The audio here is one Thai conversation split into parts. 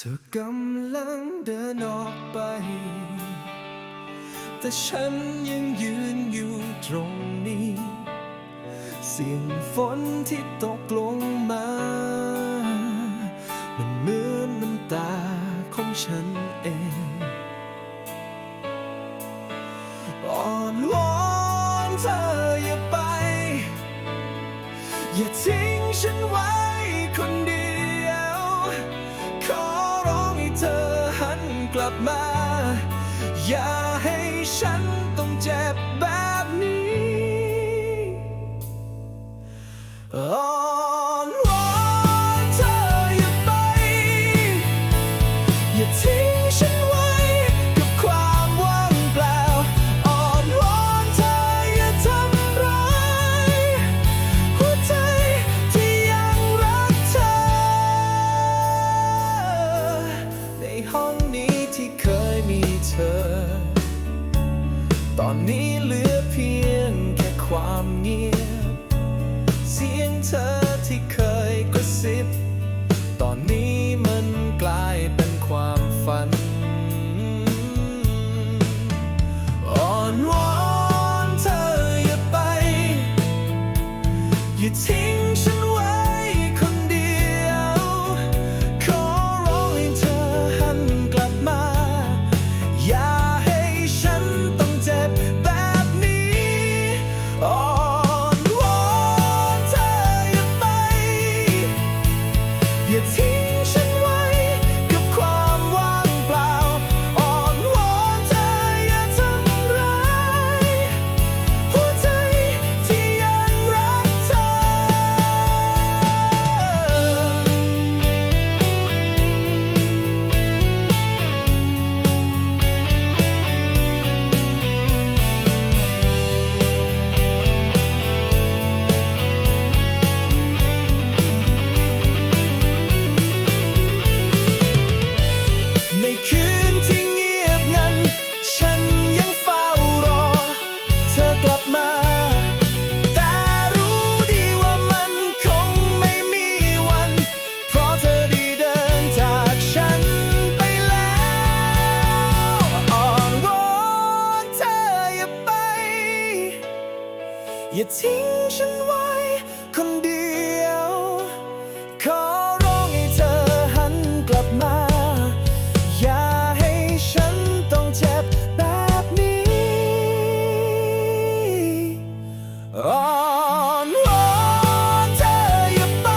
เธอกำลังเดินออกไป แต่ฉันยังยืนอยู่ตรงนี้ เสียงฝนที่ตกลงมา มันเหมือนน้ำตาของฉันเองอ่อนวอนเธออย่าไป อย่าทิ้งฉันไว้ ลับมา อย่าให้ฉัน ตอนนี้เหลือเพียงแค่ความเงียบ เสียงเธอ อ อย่าทิ้งฉันไว้ คนเดียว ขอร้องให้เธอหันกลับมา อย่าให้ฉันต้องเจ็บแบบนี้อ่อนวอนเธออย่าไป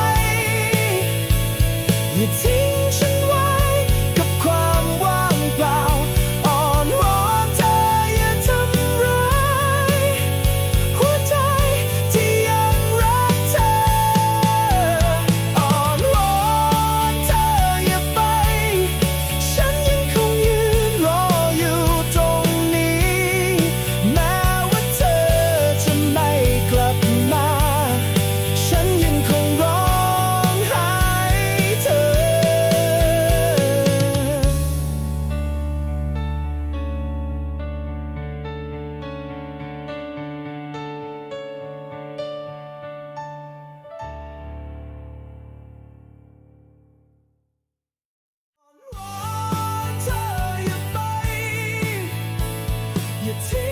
อย่าทิ้ You take